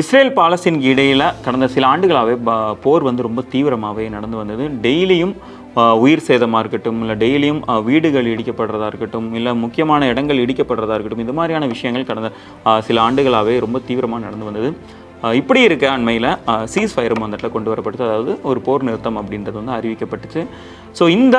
Israel பாலஸ்தீனுக்கு இடையில் கடந்த சில ஆண்டுகளாகவே போர் வந்து ரொம்ப தீவிரமாகவே நடந்து வந்தது. டெய்லியும் உயிர் சேதமாக இருக்கட்டும் இல்லை டெய்லியும் வீடுகள் இடிக்கப்படுறதா இருக்கட்டும் இல்லை முக்கியமான இடங்கள் இடிக்கப்படுறதா இருக்கட்டும் இது மாதிரியான விஷயங்கள் கடந்த சில ஆண்டுகளாகவே ரொம்ப தீவிரமாக நடந்து வந்தது. இப்படி இருக்க அண்மையில் சீஸ் ஃபயரும் அந்த இடத்துல கொண்டு வரப்பட்டது அதாவது ஒரு போர் நிறுத்தம் அப்படின்றது வந்து அறிவிக்கப்பட்டுச்சு. ஸோ இந்த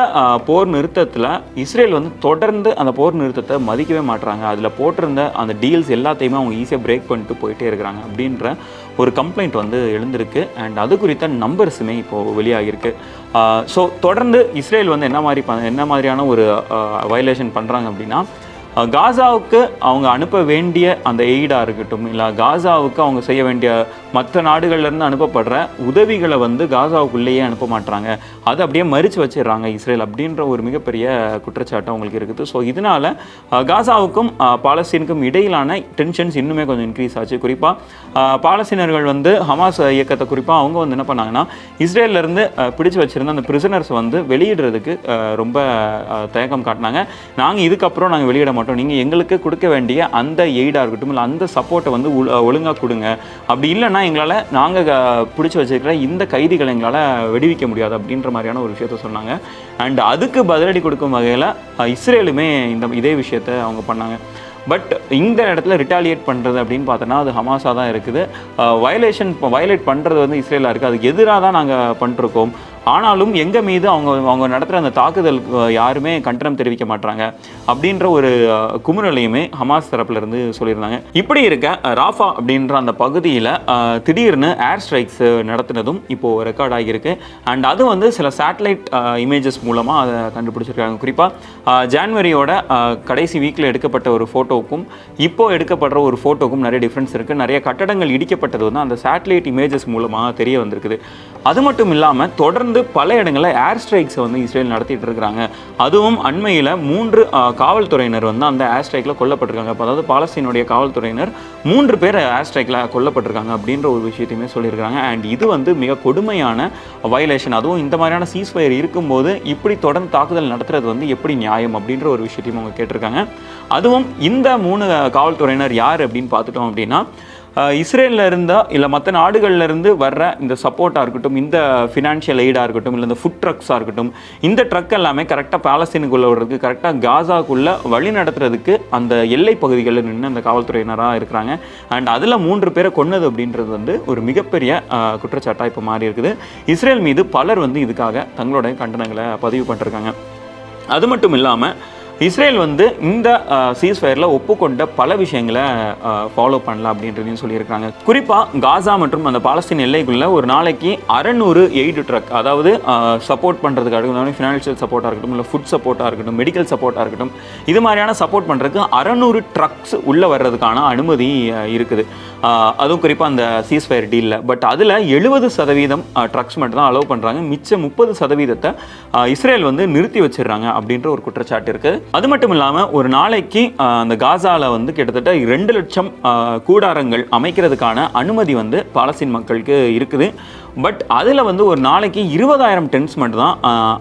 போர் நிறுத்தத்தில் இஸ்ரேல் வந்து தொடர்ந்து அந்த போர் நிறுத்தத்தை மதிக்கவே மாட்றாங்க. அதில் போட்டிருந்த அந்த டீல்ஸ் எல்லாத்தையுமே அவங்க ஈஸியாக பிரேக் பண்ணிட்டு போயிட்டே இருக்கிறாங்க அப்படின்ற ஒரு கம்ப்ளைண்ட் வந்து எழுந்திருக்கு. அண்ட் அது குறித்த நம்பர்ஸுமே இப்போது வெளியாகிருக்கு ஸோ தொடர்ந்து இஸ்ரேல் வந்து என்ன மாதிரி என்ன மாதிரியான ஒரு வயலேஷன் பண்ணுறாங்க அப்படின்னா காசாவுக்கு அவங்க அனுப்ப வேண்டிய அந்த எய்டாக இருக்கட்டும் இல்லை காசாவுக்கு அவங்க செய்ய வேண்டிய மற்ற நாடுகள்லேருந்து அனுப்பப்படுற உதவிகளை வந்து காசாவுக்குள்ளேயே அனுப்ப மாட்றாங்க. அதை அப்படியே மறித்து வச்சிடுறாங்க இஸ்ரேல் அப்படின்ற ஒரு மிகப்பெரிய குற்றச்சாட்டு அவங்களுக்கு இருக்குது. ஸோ இதனால் காசாவுக்கும் பாலஸ்தீனுக்கும் இடையிலான டென்ஷன்ஸ் இன்னுமே கொஞ்சம் இன்க்ரீஸ் ஆச்சு. குறிப்பாக பாலஸ்தீனர்கள் வந்து ஹமாஸ் இயக்கத்தை குறிப்பாக அவங்க வந்து என்ன பண்ணாங்கன்னா இஸ்ரேல்ல இருந்து பிடிச்சு வச்சிருந்த அந்த பிரிசனர்ஸ் வந்து வெளியிடுறதுக்கு ரொம்ப தயக்கம் காட்டினாங்க. நாங்கள் இதுக்கப்புறம் நாங்கள் வெளியிட மாட்டோம். நீங்கள் எங்களுக்கு கொடுக்க வேண்டிய அந்த எய்டாக இருக்கட்டும் இல்லை அந்த சப்போர்ட்டை வந்து ஒழுங்காக கொடுங்க. அப்படி இல்லைன்னா எங்களால் நாங்கள் பிடிச்சி வச்சிருக்கிற இந்த கைதிகளை எங்களால் வெடிவிக்க முடியாது அப்படின்ற மாதிரியான ஒரு விஷயத்த சொன்னாங்க. அண்ட் அதுக்கு பதிலடி கொடுக்கும் வகையில் இஸ்ரேலுமே இந்த இதே விஷயத்த அவங்க பண்ணாங்க. பட் இந்த இடத்துல ரிட்டாலியேட் பண்ணுறது அப்படின்னு பார்த்தோன்னா அது ஹமாஸாக தான் இருக்குது. வயலேஷன் வயலேட் பண்ணுறது வந்து இஸ்ரேலாக இருக்குது அதுக்கு எதிராக தான் நாங்கள் பண்ணிருக்கோம் ஆனாலும் எங்கள் மீது அவங்க அவங்க நடத்துகிற அந்த தாக்குதல் யாருமே கண்டனம் தெரிவிக்க மாட்டாங்க அப்படின்ற ஒரு குமுறலையுமே ஹமாஸ் தரப்புலேருந்து சொல்லியிருந்தாங்க. இப்படி இருக்க ராஃபா அப்படின்ற அந்த பகுதியில் திடீர்னு ஏர் ஸ்ட்ரைக்ஸ் நடத்தினதும் இப்போது ரெக்கார்ட் ஆகியிருக்கு. அண்ட் அது வந்து சில சேட்டலைட் இமேஜஸ் மூலமாக அதை கண்டுபிடிச்சிருக்காங்க. குறிப்பாக ஜான்வரியோட கடைசி வீக்கில் எடுக்கப்பட்ட ஒரு ஃபோட்டோவுக்கும் இப்போ எடுக்கப்படுற ஒரு ஃபோட்டோக்கும் நிறைய டிஃப்ரென்ஸ் இருக்குது நிறைய கட்டடங்கள் இடிக்கப்பட்டது வந்து அந்த சேட்டலைட் இமேஜஸ் மூலமாக தெரிய வந்திருக்குது. அது மட்டும் இல்லாமல் தொடர்ந்து பல இடங்களில் ஏர் ஸ்ட்ரைக்ஸை வந்து இஸ்ரேல் நடத்திட்டு இருக்கிறாங்க. அதுவும் அண்மையில் மூன்று காவல்துறையினர் வந்து அந்த ஏர் ஸ்ட்ரைக்கில் கொல்லப்பட்டிருக்காங்க. அதாவது பாலஸ்தீனுடைய காவல்துறையினர் மூன்று பேர் ஏர் ஸ்ட்ரைக்கில் கொல்லப்பட்டிருக்காங்க அப்படின்ற ஒரு விஷயத்தையுமே சொல்லியிருக்காங்க அண்ட் இது வந்து மிக கொடுமையான வயலேஷன் அதுவும் இந்த மாதிரியான சீஸ்ஃபயர் இருக்கும்போது இப்படி தொடர்ந்து தாக்குதல் நடத்துறது வந்து எப்படி நியாயம் அப்படின்ற ஒரு விஷயத்தையும் அவங்க கேட்டிருக்காங்க. அதுவும் இந்த மூணு காவல்துறையினர் யார் அப்படின்னு பார்த்துட்டோம் அப்படின்னா இஸ்ரேலில் இருந்தால் இல்லை மற்ற நாடுகளில் இருந்து வர்ற இந்த சப்போர்ட்டாக இருக்கட்டும் இந்த ஃபினான்ஷியல் எய்டாக இருக்கட்டும் இல்லை இந்த ஃபுட் ட்ரக்ஸாக இருக்கட்டும் இந்த ட்ரக் எல்லாமே கரெக்டாக பாலஸ்தீனுக்குள்ள விடுறதுக்கு கரெக்டாக காசாக்குள்ளே வழி நடத்துறதுக்கு அந்த எல்லை பகுதிகளில் நின்று அந்த காவல்துறையினராக இருக்கிறாங்க. அண்ட் அதில் மூன்று பேரை கொன்னது அப்படின்றது வந்து ஒரு மிகப்பெரிய குற்றச்சாட்டாக இப்போ மாறி இருக்குது. இஸ்ரேல் மீது பலர் வந்து இதுக்காக தங்களுடைய கண்டனங்களை பதிவு பண்ணிருக்காங்க. அது மட்டும் இல்லாமல் இஸ்ரேல் வந்து இந்த சீஸ்ஃபயரில் ஒப்புக்கொண்ட பல விஷயங்களை ஃபாலோ பண்ணலாம் அப்படின்றதையும் சொல்லியிருக்காங்க. குறிப்பாக காசா மற்றும் அந்த பாலஸ்தீன் எல்லைக்குள்ளே ஒரு நாளைக்கு அறநூறு எய்டு ட்ரக் அதாவது சப்போர்ட் பண்ணுறதுக்காக இருக்கட்டும் ஃபினான்ஷியல் சப்போர்ட்டாக இருக்கட்டும் இல்லை ஃபுட் சப்போர்ட்டாக இருக்கட்டும் மெடிக்கல் சப்போர்ட்டாக இருக்கட்டும் இது மாதிரியான சப்போர்ட் பண்ணுறதுக்கு அறநூறு ட்ரக்ஸ் உள்ளே வர்றதுக்கான அனுமதி இருக்குது. அதுவும் குறிப்பாக அந்த சீஸ்ஃபயர் டீலில் பட் அதில் எழுபது சதவீதம் ட்ரக்ஸ் மட்டும் தான் அலோவ் பண்ணுறாங்க மிச்சம் முப்பது சதவீதத்தை இஸ்ரேல் வந்து நிறுத்தி வச்சிடுறாங்க அப்படின்ற ஒரு குற்றச்சாட்டு இருக்குது அது மட்டும் இல்லாமல் ஒரு நாளைக்கு அந்த காசாவில் வந்து கிட்டத்தட்ட ரெண்டு லட்சம் கூடாரங்கள் அமைக்கிறதுக்கான அனுமதி வந்து பாலஸ்தீன் மக்களுக்கு இருக்குது. பட் அதில் வந்து ஒரு நாளைக்கு இருபதாயிரம் டென்ஸ் மட்டும் தான்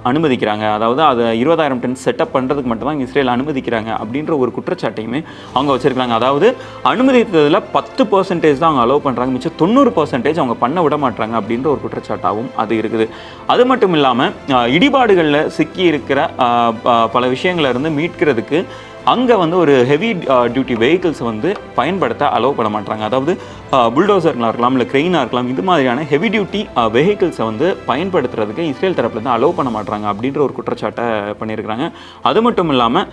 அனுமதிக்கிறாங்க. அதாவது அதை இருபதாயிரம் டென்ஸ் செட்டப் பண்ணுறதுக்கு மட்டும் தான் இஸ்ரேல் அனுமதிக்கிறாங்க அப்படின்ற ஒரு குற்றச்சாட்டையுமே அவங்க வச்சுருக்காங்க அதாவது அனுமதித்ததில் பத்து பர்சன்ட் பர்சன்டேஜ் தான் அவங்க அலோவ் பண்ணுறாங்க மிச்சம் தொண்ணூறு பர்சன்டேஜ் அவங்க பண்ண விட மாட்டாங்க அப்படின்ற ஒரு குற்றச்சாட்டாகவும் அது இருக்குது. அது மட்டும் இல்லாமல் இடிபாடுகளில் சிக்கி இருக்கிற பல விஷயங்களை இருந்து மீட்கிறதுக்கு அங்கே வந்து ஒரு ஹெவி டியூட்டி வெஹிக்கிள்ஸ் வந்து பயன்படுத்த அலோவ் பண்ண மாட்டாங்க அதாவது uh, புல்டோசர்களாக இருக்கலாம் இல்லை க்ரெயினாக இருக்கலாம் இது மாதிரியான ஹெவி டியூட்டி வெஹிக்கிள்ஸை வந்து பயன்படுத்துறதுக்கு இஸ்ரேல் தரப்புலருந்து அலோவ் பண்ண மாட்டாங்க அப்படின்ற ஒரு குற்றச்சாட்டை பண்ணியிருக்கிறாங்க. அது மட்டும் இல்லாமல்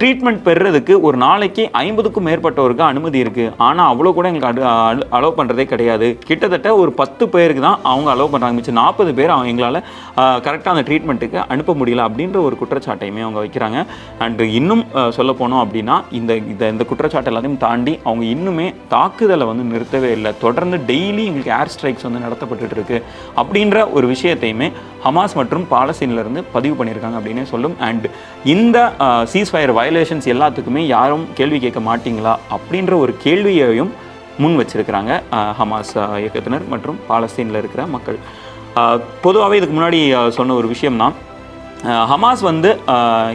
ட்ரீட்மெண்ட் uh, பெறுறதுக்கு ஒரு நாளைக்கு ஐம்பதுக்கும் மேற்பட்டவருக்கு அனுமதி இருக்குது ஆனால் அவ்வளோ கூட எங்களுக்கு அலோவ் பண்ணுறதே கிடையாது. கிட்டத்தட்ட ஒரு பத்து பேருக்கு தான் அவங்க அலோவ் பண்ணுறாங்க மிச்சம் நாற்பது பேர் அவங்க எங்களால் கரெக்டாக uh, அந்த ட்ரீட்மெண்ட்டுக்கு அனுப்ப முடியல அப்படின்ற ஒரு குற்றச்சாட்டையுமே அவங்க வைக்கிறாங்க. அண்டு இன்னும் சொல்ல போனோம் அப்படின்னா இந்த இந்த இந்த குற்றச்சாட்டு எல்லாத்தையும் தாண்டி அவங்க இன்னுமே தாக்குதலை வந்து நிறுத்தவே இல்லை. தொடர்ந்து டெய்லி எங்களுக்கு ஏர் ஸ்ட்ரைக்ஸ் வந்து நடத்தப்பட்டுட்டு இருக்கு. அப்படின்ற ஒரு விஷயத்தையுமே ஹமாஸ் மற்றும் பாலஸ்தீன்லேருந்து பதிவு பண்ணியிருக்காங்க அப்படின்னே சொல்லும். அண்ட் இந்த சீஸ்ஃபயர் வயலேஷன்ஸ் எல்லாத்துக்குமே யாரும் கேள்வி கேட்க மாட்டீங்களா? அப்படின்ற ஒரு கேள்வியையும் முன் வச்சிருக்கிறாங்க ஹமாஸ் இயக்கத்தினர் மற்றும் பாலஸ்தீனில் இருக்கிற மக்கள். பொதுவாகவே இதுக்கு முன்னாடி சொன்ன ஒரு விஷயம் தான் ஹமாஸ் வந்து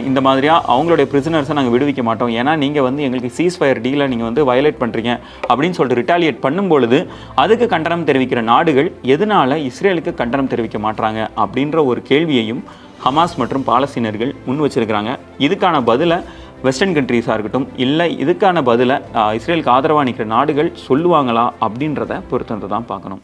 இந்த மாதிரியாக அவங்களுடைய பிரிசனர்ஸை நாங்கள் விடுவிக்க மாட்டோம். ஏன்னா நீங்கள் வந்து எங்களுக்கு சீஸ் ஃபயர் டீலை நீங்கள் வந்து வயலேட் பண்ணுறீங்க அப்படின்னு சொல்லிட்டு ரிட்டாலியேட் பண்ணும்பொழுது அதுக்கு கண்டனம் தெரிவிக்கிற நாடுகள் எதனால் இஸ்ரேலுக்கு கண்டனம் தெரிவிக்க மாட்றாங்க அப்படின்ற ஒரு கேள்வியையும் ஹமாஸ் மற்றும் பாலஸ்தீனர்கள் முன் வச்சுருக்கிறாங்க. இதுக்கான பதிலை வெஸ்டர்ன் கண்ட்ரீஸாக இருக்கட்டும் இல்லை இதுக்கான பதிலை இஸ்ரேலுக்கு ஆதரவாக நிற்கிற நாடுகள் சொல்லுவாங்களா அப்படின்றத பொறுத்து தான் பார்க்கணும்.